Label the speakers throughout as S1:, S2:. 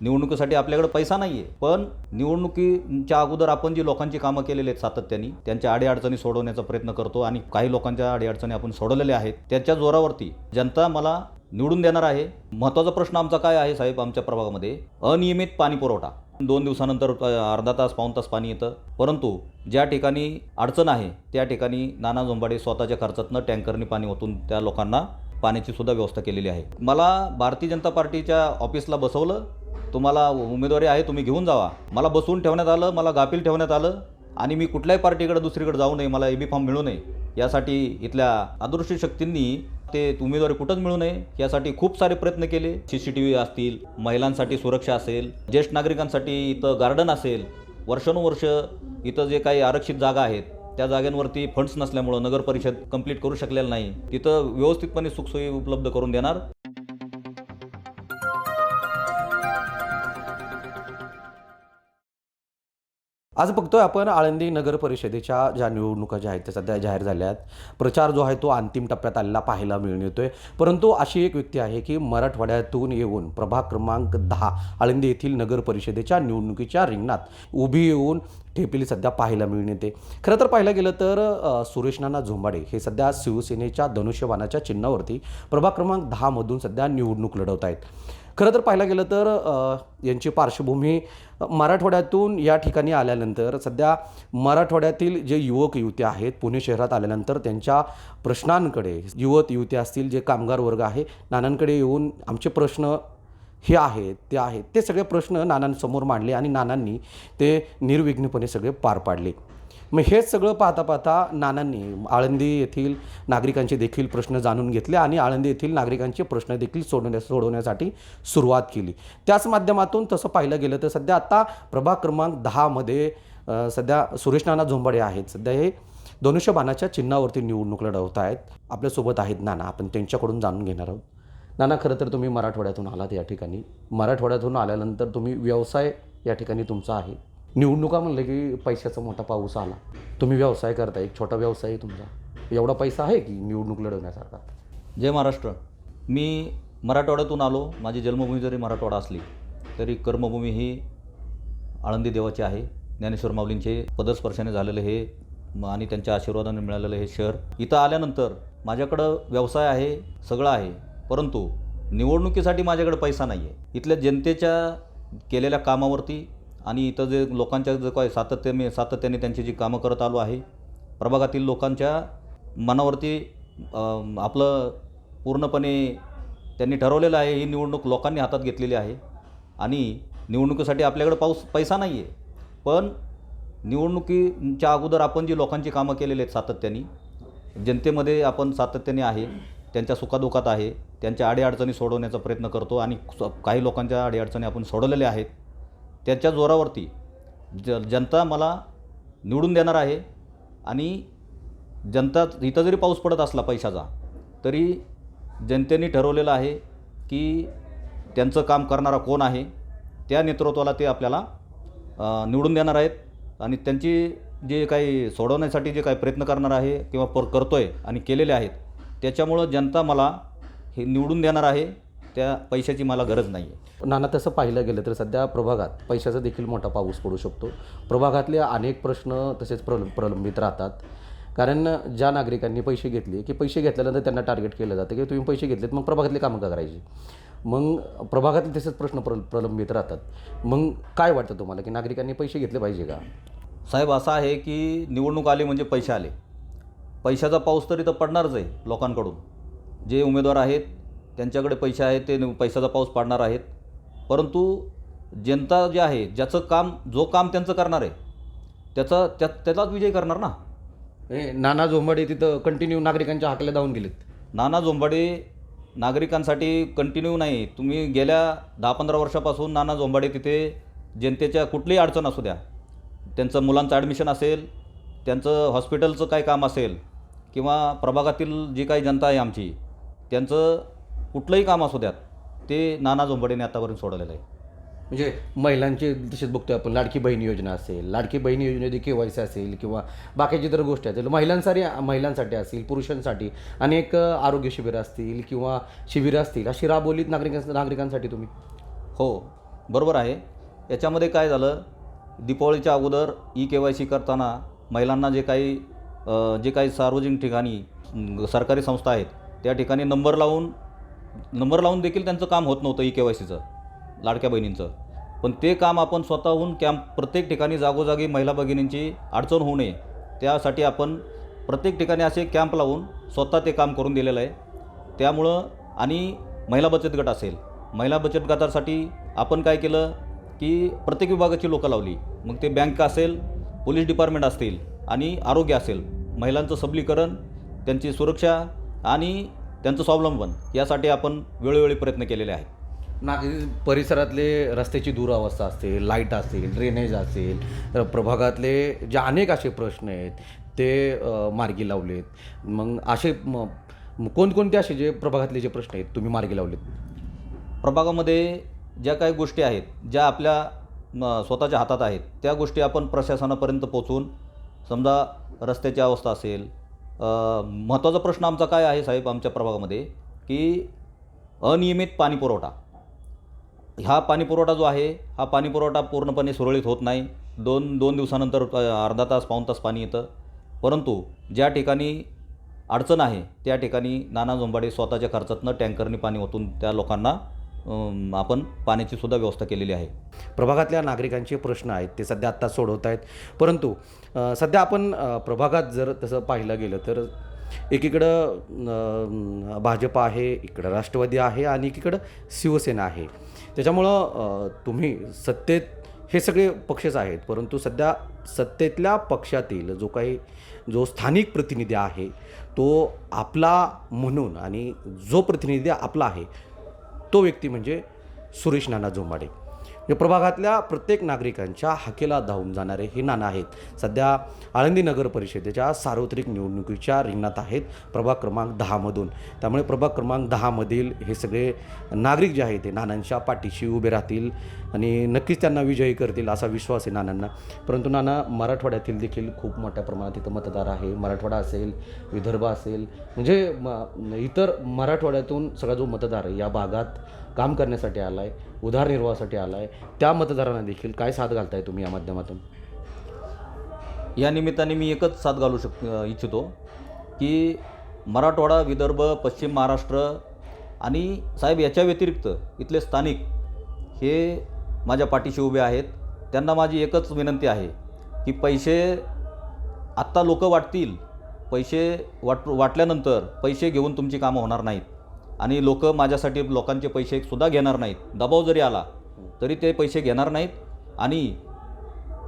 S1: निवडणुकीसाठी आपल्याकडे पैसा नाही आहे पण निवडणुकीच्या अगोदर आपण जी लोकांची कामं केलेली आहेत सातत्याने त्यांच्या अडीअडचणी सोडवण्याचा प्रयत्न करतो आणि काही लोकांच्या अडीअडचणी आपण सोडवलेल्या आहेत त्याच्या जोरावरती जनता मला निवडून देणार आहे. महत्त्वाचा प्रश्न आमचा काय आहे साहेब आमच्या प्रभागामध्ये? अनियमित पाणी पुरवठा. दोन दिवसानंतर अर्धा तास पाऊण तास पाणी येतं. परंतु ज्या ठिकाणी अडचण आहे त्या ठिकाणी नाना झोंबाडे स्वतःच्या खर्चातनं टँकरनी पाणी ओतून त्या लोकांना पाण्याची सुद्धा व्यवस्था केलेली आहे. मला भारतीय जनता पार्टीच्या ऑफिसला बसवलं. तुम्हाला उमेदवारी आहे तुम्ही घेऊन जावा. मला बसवून ठेवण्यात आलं मला गाफील ठेवण्यात आलं आणि मी कुठल्याही पार्टीकडे दुसरीकडे जाऊ नये मला ए बी फॉर्म मिळू नये. यासाठी इथल्या अदृश्य शक्तींनी ते उमेदवारी कुठंच मिळू नये यासाठी खूप सारे प्रयत्न केले. सी सी टी व्ही असतील महिलांसाठी सुरक्षा असेल ज्येष्ठ नागरिकांसाठी इथं गार्डन असेल वर्षानुवर्ष इथं जे काही आरक्षित जागा आहेत त्या जागांवरती फंड्स नसल्यामुळं नगर परिषद कंप्लीट करू शकलेलं नाही. तिथं व्यवस्थितपणे सुखसोयी उपलब्ध करून देणार.
S2: आज बघतोय आपण आळंदी नगर परिषदेच्या ज्या निवडणुका ज्या आहेत त्या सध्या जाहीर झाल्या आहेत प्रचार जो आहे तो अंतिम टप्प्यात आलेला पाहायला मिळून येतोय परंतु अशी एक व्यक्ती आहे की मराठवाड्यातून येऊन प्रभाग क्रमांक दहा आळंदी येथील नगर परिषदेच्या निवडणुकीच्या रिंगणात उभी येऊन ठेपली सध्या पाहायला मिळून येते खरं तर पाहायला गेलं तर सुरेश नाना झोंबाडे हे सध्या शिवसेनेच्या धनुष्यबाणाच्या चिन्हावरती प्रभाग क्रमांक दहामधून सध्या निवडणूक लढवत आहेत खरं तर पाहायला गेलं तर यांची पार्श्वभूमी मराठवाड्यातून या ठिकाणी आल्यानंतर सध्या मराठवाड्यातील जे युवक युवती आहेत पुणे शहरात आल्यानंतर त्यांच्या प्रश्नांकडे युवक युवती असतील जे कामगार वर्ग आहे नानांकडे येऊन आमचे प्रश्न हे आहेत ते आहेत ते सगळे प्रश्न नानांसमोर मांडले आणि नानांनी ते निर्विघ्नपणे सगळे पार पाडले. मग हेच सगळं पाहता पाहता नानांनी आळंदी येथील नागरिकांचे देखील प्रश्न जाणून घेतले आणि आळंदी येथील नागरिकांचे प्रश्न देखील सोडवण्या सोडवण्यासाठी सुरुवात केली. त्याच माध्यमातून तसं पाहिलं गेलं तर सध्या आता प्रभाग क्रमांक दहामध्ये सध्या सुरेश नाना झोंबाडे आहेत. सध्या हे धनुष्यबाणाच्या चिन्हावरती निवडणूक लढवत आहेत. आपल्यासोबत आहेत नाना. आपण त्यांच्याकडून जाणून घेणार आहोत. नाना खरं तर तुम्ही मराठवाड्यातून आलात या ठिकाणी. मराठवाड्यातून आल्यानंतर तुम्ही व्यवसाय या ठिकाणी तुमचा आहे. निवडणुका म्हणलं की पैशाचा मोठा पाऊस आला. तुम्ही व्यवसाय करता एक छोटा व्यवसाय आहे तुमचा. एवढा पैसा आहे की निवडणूक लढवण्यासारखा?
S1: जय महाराष्ट्र. मी मराठवाड्यातून आलो. माझी जन्मभूमी जरी मराठवाडा असली तरी कर्मभूमी ही आळंदी देवाची आहे. ज्ञानेश्वर माऊलींचे पदस्पर्शाने झालेलं हे आणि त्यांच्या आशीर्वादाने मिळालेलं हे शहर. इथं आल्यानंतर माझ्याकडं व्यवसाय आहे सगळं आहे. परंतु निवडणुकीसाठी माझ्याकडे पैसा नाही आहे इथल्या जनतेच्या केलेल्या कामावरती आणि इथं जे लोकांच्या जे काय सातत्याने सातत्याने त्यांची जी कामं करत आलो आहे प्रभागातील लोकांच्या मनावरती आपलं पूर्णपणे त्यांनी ठरवलेलं आहे ही निवडणूक लोकांनी हातात घेतलेली आहे. आणि निवडणुकीसाठी आपल्याकडे पाऊस पैसा नाही आहे पण निवडणुकीच्या अगोदर आपण जी लोकांची कामं केलेली आहेत सातत्याने जनतेमध्ये आपण सातत्याने आहे त्यांच्या सुखादुखात आहे त्यांच्या अडीअडचणी सोडवण्याचा प्रयत्न करतो आणि स- काही लोकांच्या अडीअडचणी आपण सोडवलेल्या आहेत. त्याच्या जोरावरती ज जनता मला निवडून देणार आहे आणि जनता इथं जरी पाऊस पडत असला पैशाचा तरी जनतेने ठरवलेलं आहे की त्यांचं काम करणारा कोण आहे त्या नेतृत्वाला ते आपल्याला निवडून देणार आहेत. आणि त्यांची जे काही सोडवण्यासाठी जे काही प्रयत्न करणार आहे किंवा पर करतो आहे आणि केलेले आहेत त्याच्यामुळं जनता मला हे निवडून देणार आहे. त्या पैशाची मला गरज नाही आहे
S2: नाना तसं पाहिलं गेलं तर सध्या प्रभागात पैशाचा देखील मोठा पाऊस पडू शकतो. प्रभागातले अनेक प्रश्न तसेच प्रल प्रलंबित राहतात. कारण ज्या नागरिकांनी पैसे घेतले की पैसे घेतल्यानंतर त्यांना टार्गेट केलं जातं की तुम्ही पैसे घेतलेत मग प्रभागातले कामं का करायची? मग प्रभागातले तसेच प्रश्न प्रल प्रलंबित राहतात. मग काय वाटतं तुम्हाला की नागरिकांनी पैसे घेतले पाहिजे का?
S1: साहेब असं आहे की निवडणूक आली म्हणजे पैसे आले. पैशाचा पाऊस तर इथं पडणारच आहे लोकांकडून. जे उमेदवार आहेत त्यांच्याकडे पैसे आहेत ते नि- पैशाचा पाऊस पाडणार आहेत. परंतु जनता जे आहे ज्याचं काम जो काम त्यांचं करणार आहे त्याचा त्या त्याचाच विजय करणार ना?
S2: हे नाना झोंबाडे तिथं कंटिन्यू नागरिकांच्या हाकल्या धावून गेलेत.
S1: नाना झोंबाडे नागरिकांसाठी कंटिन्यू नाही. तुम्ही गेल्या दहा पंधरा वर्षापासून नाना झोंबाडे तिथे जनतेच्या कुठलीही अडचण असू द्या. त्यांचं मुलांचं ॲडमिशन असेल त्यांचं हॉस्पिटलचं काय काम असेल किंवा प्रभागातील जी काही जनता आहे आमची त्यांचं कुठलंही काम असू द्यात ते नाना झोंबाडेने आतापर्यंत सोडवलेलं आहे.
S2: म्हणजे महिलांचे तसेच बघतोय आपण लाडकी बहीण योजना असेल लाडकी बहीण योजनेची के वाय सी असेल किंवा बाकीची इतर गोष्टी असतील महिलांसाठी महिलांसाठी असतील पुरुषांसाठी अनेक आरोग्य शिबिरं असतील किंवा शिबिरं असतील अशी राबवलीत नागरिकां नागरिकांसाठी तुम्ही?
S1: हो बरोबर आहे. याच्यामध्ये काय झालं दीपावलीच्या अगोदर ई के वाय सी करताना महिलांना जे काही जे काही सार्वजनिक ठिकाणी सरकारी संस्था आहेत त्या ठिकाणी नंबर लावून नंबर लावून देखील त्यांचं काम होत नव्हतं ई के वाय सीचं लाडक्या बहिणींचं. पण ते काम आपण स्वतःहून कॅम्प प्रत्येक ठिकाणी जागोजागी महिला भगिनींची अडचण होऊ नये त्यासाठी आपण प्रत्येक ठिकाणी असे कॅम्प लावून स्वतः ते काम करून दिलेलं आहे. त्यामुळं आणि महिला बचत गट असेल महिला बचत गटासाठी आपण काय केलं की प्रत्येक विभागाची लोकं लावली. मग ते बँक असेल पोलीस डिपार्टमेंट असतील आणि आरोग्य असेल महिलांचं सबलीकरण त्यांची सुरक्षा आणि त्यांचं स्वावलंबन यासाठी आपण वेळोवेळी प्रयत्न केलेले आहेत.
S2: नागरी परिसरातले रस्त्याची दुरावस्था असेल लाइट असेल ड्रेनेज असेल तर प्रभागातले जे अनेक असे प्रश्न आहेत ते मार्गी लावलेत. मग असे म- म- कोणकोणते असे जे प्रभागातले जे प्रश्न आहेत तुम्ही मार्गी लावलेत?
S1: प्रभागामध्ये ज्या काही गोष्टी आहेत ज्या आपल्या म, स्वतःच्या हातात आहेत त्या गोष्टी आपण प्रशासनापर्यंत पोचवून समजा रस्त्याची अवस्था असेल महत्त्वाचा प्रश्न आमचा काय आहे साहेब आमच्या प्रभागामध्ये की अनियमित पाणीपुरवठा. हा पाणीपुरवठा जो आहे हा पाणीपुरवठा पूर्णपणे सुरळीत होत नाही. दोन दोन दिवसानंतर अर्धा तास पाऊण तास पाणी येतं. परंतु ज्या ठिकाणी अडचण आहे त्या ठिकाणी नाना झोंबाडे स्वतःच्या खर्चातनं टँकरनी पाणी ओतून त्या लोकांना आपण पाण्याची सुद्धा व्यवस्था केलेली आहे.
S2: प्रभागातल्या नागरिकांचे प्रश्न आहेत ते सध्या आत्ता सोडवत आहेत. परंतु सध्या आपण प्रभागात जर तसं पाहिलं गेलं तर एकीकडं भाजप आहे इकडं राष्ट्रवादी आहे आणि एकीकडं शिवसेना आहे. त्याच्यामुळं तुम्ही सत्तेत हे सगळे पक्षच आहेत. परंतु सध्या सत्तेतल्या पक्षातील जो काही जो स्थानिक प्रतिनिधी आहे तो आपला म्हणून आणि जो प्रतिनिधी आपला आहे तो व्यक्ती म्हणजे सुरेश नाना जोंबाडे. या प्रभागातल्या प्रत्येक नागरिकांच्या हाकेला धावून जाणारे हे नाना आहेत. सध्या आळंदी नगर परिषदेच्या सार्वत्रिक निवडणुकीच्या रिंगणात आहेत प्रभाग क्रमांक दहामधून त्यामुळे प्रभाग क्रमांक दहामधील हे सगळे नागरिक जे आहेत ते नानांच्या पाठीशी उभे राहतील आणि नक्कीच त्यांना विजयी करतील असा विश्वास आहे नानांना. परंतु नाना मराठवाड्यातील देखील खूप मोठ्या प्रमाणात इथं मतदार आहे. मराठवाडा असेल विदर्भ असेल म्हणजे म इतर मराठवाड्यातून सगळा जो मतदार आहे या भागात काम करण्यासाठी आला आहे उदारनिर्वाहासाठी आला आहे त्या मतदारांना देखील काय साथ घालताय तुम्ही या माध्यमातून?
S1: या निमित्ताने मी एकच साथ घालू शक इच्छितो की मराठवाडा विदर्भ पश्चिम महाराष्ट्र आणि साहेब याच्या व्यतिरिक्त इथले स्थानिक हे माझ्या पाठीशी उभे आहेत. त्यांना माझी एकच विनंती आहे की पैसे आत्ता लोक वाटतील पैसे वाट वाटल्यानंतर पैसे घेऊन तुमची कामं होणार नाहीत. आणि लोक माझ्यासाठी लोकांचे पैसे सुद्धा घेणार नाहीत. दबाव जरी आला तरी ते पैसे घेणार नाहीत आणि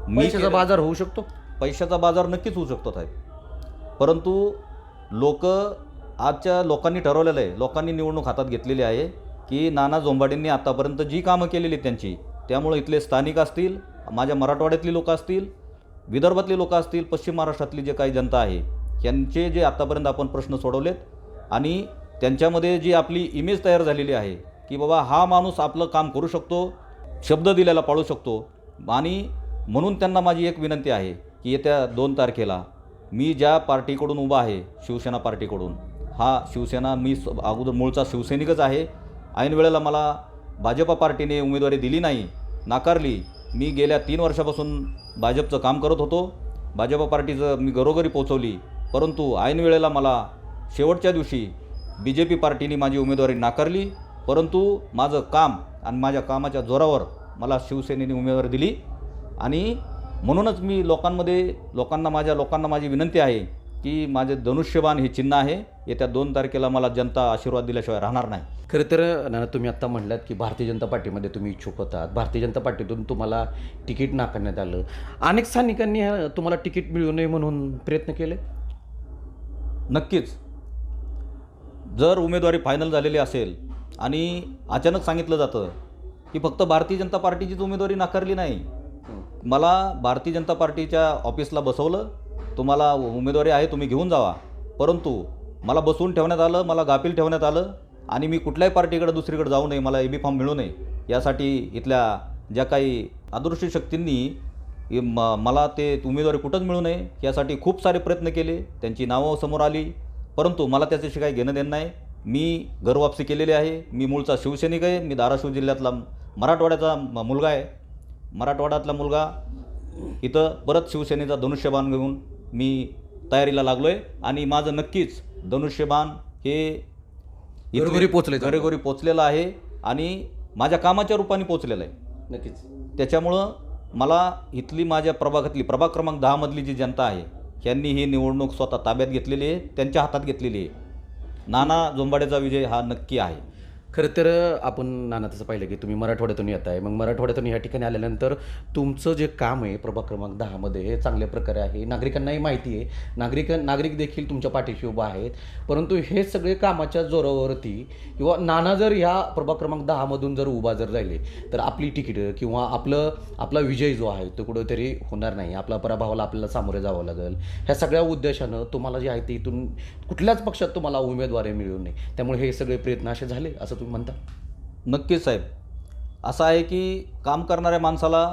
S1: मी
S2: पैशाचा बाजार होऊ शकतो?
S1: पैशाचा बाजार नक्कीच होऊ शकतो साहेब. परंतु लोक आजच्या लोकांनी ठरवलेलं आहे लोकांनी निवडणूक हातात घेतलेली आहे की नाना जोंबाडेंनी आतापर्यंत जी कामं केलेली आहेत त्यांची त्यामुळे इथले स्थानिक असतील माझ्या मराठवाड्यातली लोकं असतील विदर्भातली लोकं असतील पश्चिम महाराष्ट्रातली जे काही जनता आहे यांचे जे आत्तापर्यंत आपण प्रश्न सोडवलेत आणि त्यांच्यामध्ये जी आपली इमेज तयार झालेली आहे की बाबा हा माणूस आपलं काम करू शकतो शब्द दिलेला पाळू शकतो. आणि म्हणून त्यांना माझी एक विनंती आहे की येत्या दोन तारखेला मी ज्या पार्टीकडून उभा आहे शिवसेना पार्टीकडून हा शिवसेना मी स- अगोदर मूळचा शिवसैनिकच आहे. ऐन वेळेला मला भाजपा पार्टीने उमेदवारी दिली नाही नाकारली मी गेल्या तीन वर्षापासून भाजपचं काम करत होतो. भाजपा पार्टीचं मी घरोघरी पोचवली परंतु ऐन वेळेला मला शेवटच्या दिवशी बी जे पी पार्टीने माझी उमेदवारी नाकारली परंतु माझं काम आणि माझ्या कामाच्या जोरावर मला शिवसेनेने उमेदवारी दिली. आणि म्हणूनच मी लोकांमध्ये लोकांना माझ्या लोकांना माझी विनंती आहे की माझे धनुष्यबाण हे चिन्ह आहे. येत्या दोन तारखेला मला जनता आशीर्वाद दिल्याशिवाय राहणार नाही.
S2: खरं तर नाना तुम्ही आत्ता म्हटलात की भारतीय जनता पार्टीमध्ये तुम्ही इच्छुक होतात. भारतीय जनता पार्टीतून तुम्हाला तिकीट नाकारण्यात आलं. अनेक स्थानिकांनी तुम्हाला तिकीट मिळू नये म्हणून प्रयत्न केले?
S1: नक्कीच. जर उमेदवारी फायनल झालेली असेल आणि अचानक सांगितलं जातं की फक्त भारतीय जनता पार्टीचीच उमेदवारी नाकारली नाही. मला भारतीय जनता पार्टीच्या ऑफिसला बसवलं तुम्हाला उमेदवारी आहे तुम्ही घेऊन जावा. परंतु मला बसवून ठेवण्यात आलं मला गाफील ठेवण्यात आलं आणि मी कुठल्याही पार्टीकडे दुसरीकडे जाऊ नये मला ए बी फॉर्म मिळू नये यासाठी इथल्या ज्या काही अदृश्य शक्तींनी म मला ते उमेदवारी कुठंच मिळू नये यासाठी खूप सारे प्रयत्न केले त्यांची नावं समोर आली. परंतु मला त्याच्याशी काही घेणं देणं नाही. मी घरवापसी केलेली आहे. मी मूळचा शिवसैनिक आहे. मी धाराशिव जिल्ह्यातला मराठवाड्याचा म- मुलगा आहे. मराठवाड्यातला मुलगा इथं परत शिवसेनेचा धनुष्यबाण घेऊन मी तयारीला लागलो आहे आणि माझं नक्कीच धनुष्यबाण हे
S2: घरोघरी पोचलंय.
S1: घरोघरी पोचलेलं आहे आणि माझ्या कामाच्या रूपाने पोचलेलं आहे.
S2: नक्कीच.
S1: त्याच्यामुळं मला इथली माझ्या प्रभागातली प्रभाग क्रमांक दहामधली जी जनता आहे यांनी ही निवडणूक स्वतः ताब्यात घेतलेली आहे त्यांच्या हातात घेतलेली आहे. नाना जोंबाडेचा विजय हा नक्की आहे.
S2: खरं तर आपण नाना तसं पाहिलं की तुम्ही मराठवाड्यातून येत आहे. मग मराठवाड्यातून या ठिकाणी आल्यानंतर तुमचं जे काम आहे प्रभाग क्रमांक दहामध्ये हे चांगल्या प्रकारे आहे. नागरिकांनाही माहिती आहे. नागरिक नागरिक देखील तुमच्या पाठीशी उभा आहेत. परंतु हे सगळे कामाच्या जोरावरती किंवा नाना जर ह्या प्रभाग क्रमांक दहामधून जर उभा जर राहिले तर आपली तिकीटं किंवा आपलं आपला विजय जो आहे तो कुठंतरी होणार नाही. आपला पराभवाला आपल्याला सामोरे जावं लागेल. ह्या सगळ्या उद्देशानं तुम्हाला जे आहे ते इथून कुठल्याच पक्षात तुम्हाला उमेदवारी मिळू नये त्यामुळे हे सगळे प्रयत्न असे झाले असं तुम्ही म्हणता?
S1: नक्कीच साहेब. असं आहे की काम करणाऱ्या माणसाला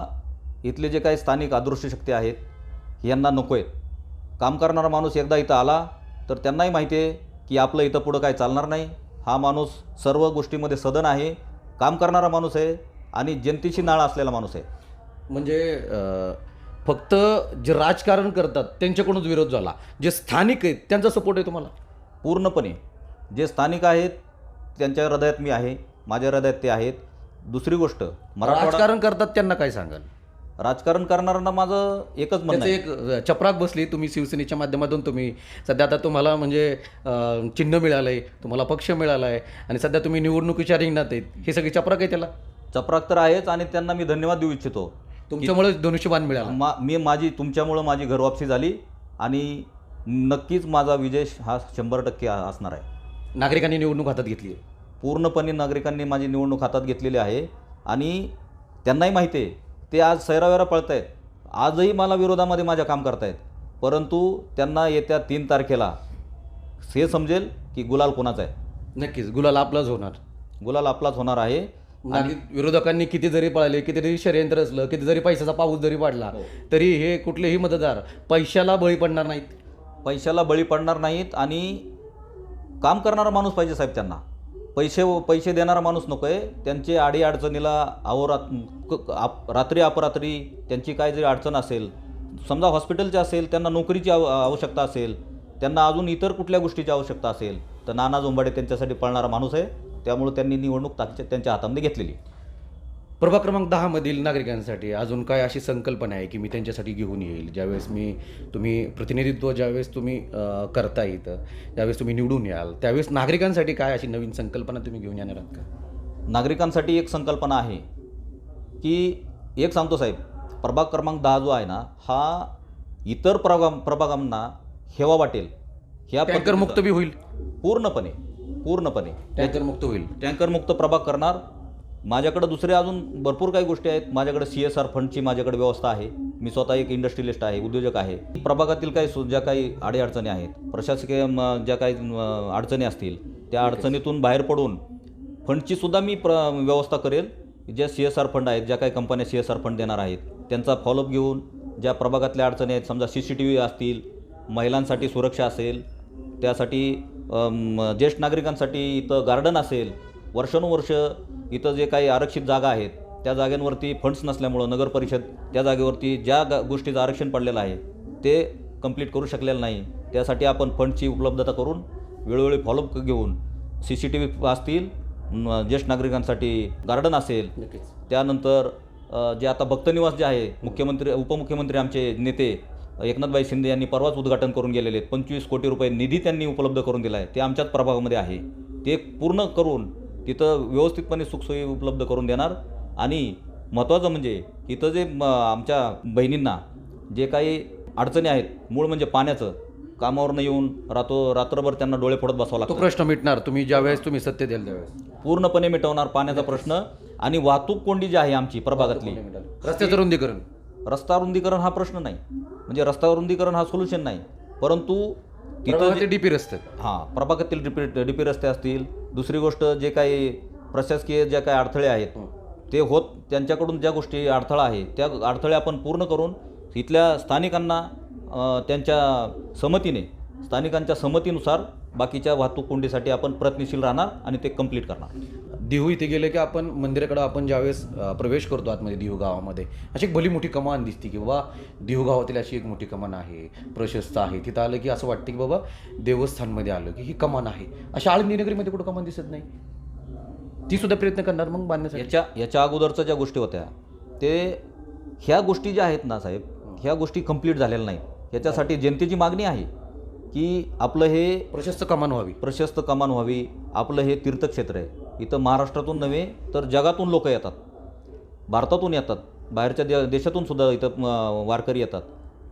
S1: इथले जे काही स्थानिक अदृश्य शक्ती आहेत यांना नको आहेत काम करणारा माणूस एकदा इथं आला तर त्यांनाही माहिती आहे की आपलं इथं पुढं काय चालणार नाही. हा माणूस सर्व गोष्टीमध्ये सदन आहे. काम करणारा माणूस आहे आणि जनतेची नाळ असलेला माणूस आहे.
S2: म्हणजे फक्त जे राजकारण करतात त्यांच्याकडूनच विरोध झाला. जे स्थानिक आहेत त्यांचा सपोर्ट आहे तुम्हाला?
S1: पूर्णपणे. जे स्थानिक आहेत त्यांच्या हृदयात मी आहे माझ्या हृदयात ते आहेत. दुसरी गोष्ट मराठवाडा
S2: राजकारण करतात त्यांना काय सांगाल?
S1: राजकारण करणाऱ्यांना माझं एकच म्हणणं
S2: त्याचं
S1: आहे.
S2: एक चपराक बसली तुम्ही शिवसेनेच्या माध्यमातून तुम्ही. सध्या आता तुम्हाला म्हणजे अं, चिन्ह मिळालं आहे तुम्हाला पक्ष मिळाला आहे आणि सध्या तुम्ही निवडणुकीच्या रिंगणात आहेत. हे सगळी चपराक आहे त्याला?
S1: चपराक तर आहेच आणि त्यांना मी धन्यवाद देऊ इच्छितो.
S2: तुमच्यामुळे धनुष्यबाण मिळाला.
S1: मा मी माझी तुमच्यामुळं माझी घरवापसी झाली आणि नक्कीच माझा विजय हा शंभर टक्के आ- असणार आहे.
S2: नागरिकांनी निवडणूक हातात घेतली आहे.
S1: पूर्णपणे नागरिकांनी माझी निवडणूक हातात घेतलेली आहे आणि त्यांनाही माहिती आहे ते आज सैरावेरा पळत आहेत आजही मला विरोधामध्ये माझ्या काम करतायत. परंतु त्यांना येत्या तीन तारखेला हे समजेल की गुलाल कोणाचा आहे.
S2: नक्कीच गुलाल आपलाच होणार.
S1: गुलाल आपलाच होणार आहे.
S2: नागरिक विरोधकांनी किती जरी पळाले किती जरी षडयंत्र असलं किती जरी पैशाचा पाऊस जरी पडला तरी हे कुठलेही मतदार पैशाला बळी पडणार नाहीत.
S1: पैशाला बळी पडणार नाहीत आणि काम करणारा माणूस पाहिजे साहेब त्यांना. पैसे पैसे देणारा माणूस नको आहे त्यांचे आडी अडचणीला अहोरात आप- रात्री अपरात्री त्यांची काय जरी अडचण असेल समजा हॉस्पिटलची असेल त्यांना नोकरीची आव आवश्यकता असेल त्यांना अजून इतर कुठल्या गोष्टीची आवश्यकता असेल तर नाना झोंबाडे त्यांच्यासाठी पळणारा माणूस आहे. त्यामुळे त्यांनी निवडणूक ताच्या- त्यांच्या हातामध्ये घेतलेली
S2: प्रभाग क्रमांक दहा मधील नागरिकांसाठी अजून काय अशी संकल्पना आहे की मी त्यांच्यासाठी घेऊन येईल? ज्यावेळेस मी तुम्ही प्रतिनिधित्व ज्यावेळेस तुम्ही करता इथं ज्यावेळेस तुम्ही निवडून याल त्यावेळेस नागरिकांसाठी काय अशी नवीन संकल्पना तुम्ही घेऊन येणार आहात का?
S1: नागरिकांसाठी एक संकल्पना आहे की एक सांगतो साहेब प्रभाग क्रमांक दहा जो आहे ना हा इतर प्रभाग प्रभागांना हेवा वाटेल. ह्या
S2: टँकर
S1: पद्धतीचा-
S2: मुक्त बी होईल.
S1: पूर्णपणे पूर्णपणे.
S2: टँकर मुक्त होईल.
S1: टँकर मुक्त प्रभाग करणार माझ्याकडे दुसरे अजून भरपूर काही गोष्टी आहेत. माझ्याकडे सी एस आर फंडची माझ्याकडे व्यवस्था आहे. मी स्वतः एक इंडस्ट्रियलिस्ट आहे उद्योजक आहे. प्रभागातील काही सु ज्या काही अडीअडचणी आहेत प्रशासकीय ज्या काही अडचणी असतील त्या अडचणीतून बाहेर पडून फंडची सुद्धा मी प्र व्यवस्था करेल. ज्या सी एस आर फंड आहेत ज्या काही कंपन्या सी एस आर फंड देणार आहेत त्यांचा फॉलोअप घेऊन ज्या प्रभागातल्या अडचणी आहेत समजा सी सी टी व्ही असतील महिलांसाठी सुरक्षा असेल त्यासाठी ज्येष्ठ नागरिकांसाठी इथं गार्डन असेल वर्षानुवर्ष इथं जे काही आरक्षित जागा आहेत त्या जागांवरती फंड्स नसल्यामुळं नगर परिषद त्या जागेवरती ज्या गा गोष्टीचं आरक्षण पडलेलं आहे ते कंप्लीट करू शकलेलं नाही. त्यासाठी आपण फंडची उपलब्धता करून वेळोवेळी फॉलोअप घेऊन सी सी टी व्ही असतील ज्येष्ठ नागरिकांसाठी गार्डन असेल त्यानंतर जे आता भक्तनिवास जे आहे मुख्यमंत्री उपमुख्यमंत्री आमचे नेते एकनाथबाई शिंदे यांनी परवाच उद्घाटन करून गेलेले आहेत. पंचवीस कोटी रुपये निधी त्यांनी उपलब्ध करून दिला आहे ते आमच्याच प्रभागामध्ये आहे. ते पूर्ण करून तिथं व्यवस्थितपणे सुखसोयी उपलब्ध करून देणार. आणि महत्त्वाचं म्हणजे इथं जे म, आमच्या बहिणींना जे काही अडचणी आहेत मूळ म्हणजे पाण्याचं कामावरनं येऊन रातो रात्रभर त्यांना डोळे फोडत बसावं लागतं.
S2: प्रश्न मिटणार. तुम्ही ज्यावेळेस तुम्ही सत्तेत येईल त्यावेळेस.
S1: पूर्णपणे मिटवणार पाण्याचा प्रश्न. आणि वाहतूक कोंडी जी आहे आमची प्रभागातली
S2: रस्त्याचं रुंदीकरण.
S1: रस्ता रुंदीकरण हा प्रश्न नाही. म्हणजे रस्ता रुंदीकरण हा सोल्युशन नाही. परंतु तिथं
S2: डीपी रस्ते.
S1: हां प्रभागातील डीपी डीपी रस्ते असतील दुसरी गोष्ट जे काही प्रशासकीय ज्या काही अडथळे आहेत ते होत त्यांच्याकडून ज्या गोष्टी अडथळा आहे त्या अडथळे आपण पूर्ण करून इथल्या स्थानिकांना त्यांच्या संमतीने स्थानिकांच्या संमतीनुसार बाकीच्या वाहतूक कोंडीसाठी आपण प्रयत्नशील राहणार आणि ते कंप्लीट करणार.
S2: देहू इथे गेले की आपण मंदिराकडे आपण ज्यावेळेस प्रवेश करतो आतमध्ये देहू गावामध्ये अशी एक भली मोठी कमान दिसते की बाबा देहू गावातील अशी एक मोठी कमान आहे प्रशस्त आहे. तिथं आलं की असं वाटतं की बाबा देवस्थानमध्ये आलं की ही कमान आहे. अशा आळंदी नगरीमध्ये कुठं कमान दिसत नाही? ती सुद्धा प्रयत्न करणार मग बांधण्यासाठी?
S1: याच्या याच्या अगोदरच्या ज्या गोष्टी होत्या ते ह्या गोष्टी ज्या आहेत ना साहेब ह्या गोष्टी कंप्लीट झालेल्या नाहीत. याच्यासाठी जनतेची मागणी आहे की आपलं हे
S2: प्रशस्त कमान व्हावी.
S1: प्रशस्त कमान व्हावी आपलं हे तीर्थक्षेत्र आहे. इथं महाराष्ट्रातून नव्हे तर जगातून लोक येतात. भारतातून येतात. बाहेरच्या दे देशातून सुद्धा इथं वारकरी येतात.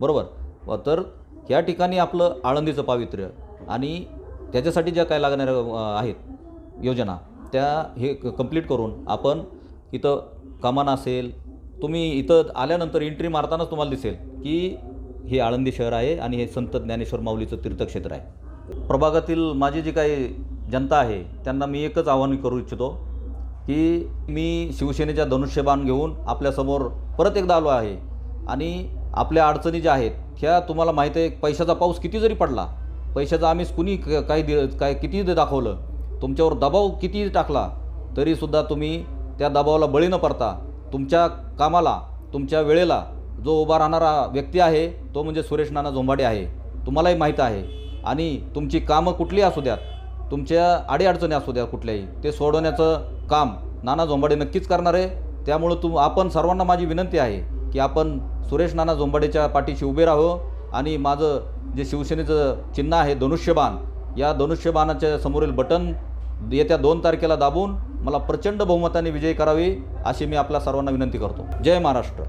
S1: बरोबर? तर ह्या ठिकाणी आपलं आळंदीचं पावित्र्य आणि त्याच्यासाठी ज्या काय लागणाऱ्या आहेत योजना त्या हे कंप्लीट करून आपण इथं कमान असेल तुम्ही इथं आल्यानंतर एंट्री मारतानाच तुम्हाला दिसेल की हे आळंदी शहर आहे आणि हे संत ज्ञानेश्वर माऊलीचं तीर्थक्षेत्र आहे. प्रभागातील माझे जे काही जनता आहे त्यांना मी एकच आवाहन करू इच्छितो की मी शिवसेनेच्या धनुष्यबाण घेऊन आपल्यासमोर परत एकदा आलो आहे. आणि आपल्या अडचणी ज्या आहेत ह्या तुम्हाला माहीत आहे पैशाचा पाऊस किती जरी पडला पैशाचा आम्ही कुणी क- काही दि काय किती दाखवलं तुमच्यावर दबाव किती टाकला तरीसुद्धा तुम्ही त्या दबावाला बळी न पडता तुमच्या कामाला तुमच्या वेळेला जो उभा राहणारा व्यक्ती आहे तो म्हणजे सुरेश नाना झोंबाडे आहे. तुम्हालाही माहीत आहे. आणि तुमची कामं कुठली असू द्यात तुमच्या अडीअडचणी असू द्या कुठल्याही ते सोडवण्याचं काम नाना झोंबाडे नक्कीच करणार आहे. त्यामुळं तुम आपण सर्वांना माझी विनंती आहे की आपण सुरेश नाना झोंबाडेच्या पाठीशी उभे राहो आणि माझं जे शिवसेनेचं चिन्ह आहे धनुष्यबाण या धनुष्यबाणाच्या समोरील बटन येत्या दोन तारखेला दाबून मला प्रचंड बहुमताने विजयी करावी अशी मी आपल्या सर्वांना विनंती करतो. जय महाराष्ट्र.